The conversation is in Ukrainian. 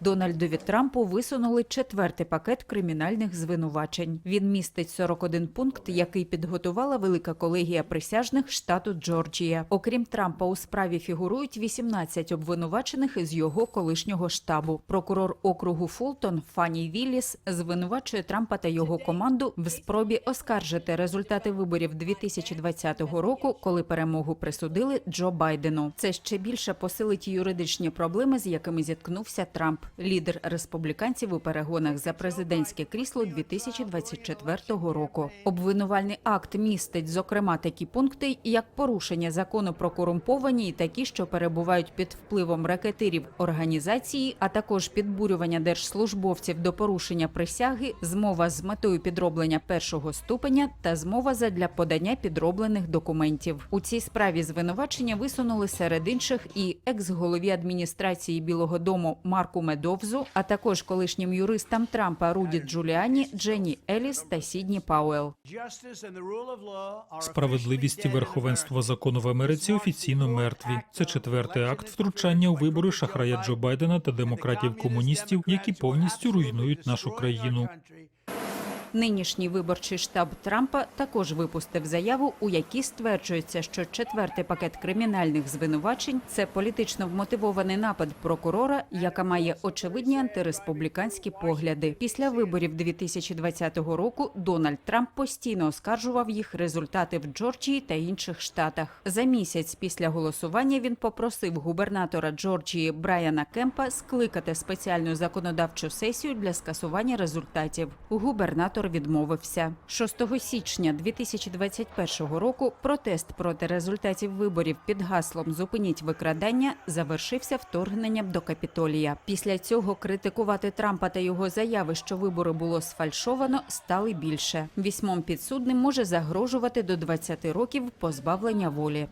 Дональдові Трампу висунули четвертий пакет кримінальних звинувачень. Він містить 41 пункт, який підготувала велика колегія присяжних штату Джорджія. Окрім Трампа, у справі фігурують 18 обвинувачених із його колишнього штабу. Прокурор округу Фултон Фанні Вілліс звинувачує Трампа та його команду в спробі оскаржити результати виборів 2020 року, коли перемогу присудили Джо Байдену. Це ще більше посилить юридичні проблеми, з якими зіткнувся Трамп, лідер республіканців у перегонах за президентське крісло 2024 року. Обвинувальний акт містить зокрема такі пункти, як порушення закону про корумповані і такі, що перебувають під впливом ракетирів організації, а також підбурювання держслужбовців до порушення присяги, змова з метою підроблення першого ступеня та змова задля подання підроблених документів. У цій справі звинувачення висунули серед інших і екс-голові адміністрації Білого Дому Марку Медовзу, а також колишнім юристам Трампа Руді Джуліані, Дженні Еліс та Сідні Пауел. Справедливість і верховенство закону в Америці офіційно мертві. Це четвертий акт втручання у вибори шахрая Джо Байдена та демократів-комуністів, які повністю руйнують нашу країну. Нинішній виборчий штаб Трампа також випустив заяву, у якій стверджується, що четвертий пакет кримінальних звинувачень це політично вмотивований напад прокурора, яка має очевидні антиреспубліканські погляди. Після виборів 2020 року Дональд Трамп постійно оскаржував їх результати в Джорджії та інших штатах. За місяць після голосування він попросив губернатора Джорджії Брайана Кемпа скликати спеціальну законодавчу сесію для скасування результатів. Губернатор відмовився. 6 січня 2021 року протест проти результатів виборів під гаслом Зупиніть викрадання завершився вторгненням до Капітолія. Після цього критикувати Трампа та його заяви, що вибори було сфальшовано, стали більше. Вісьмом підсудним може загрожувати до 20 років позбавлення волі.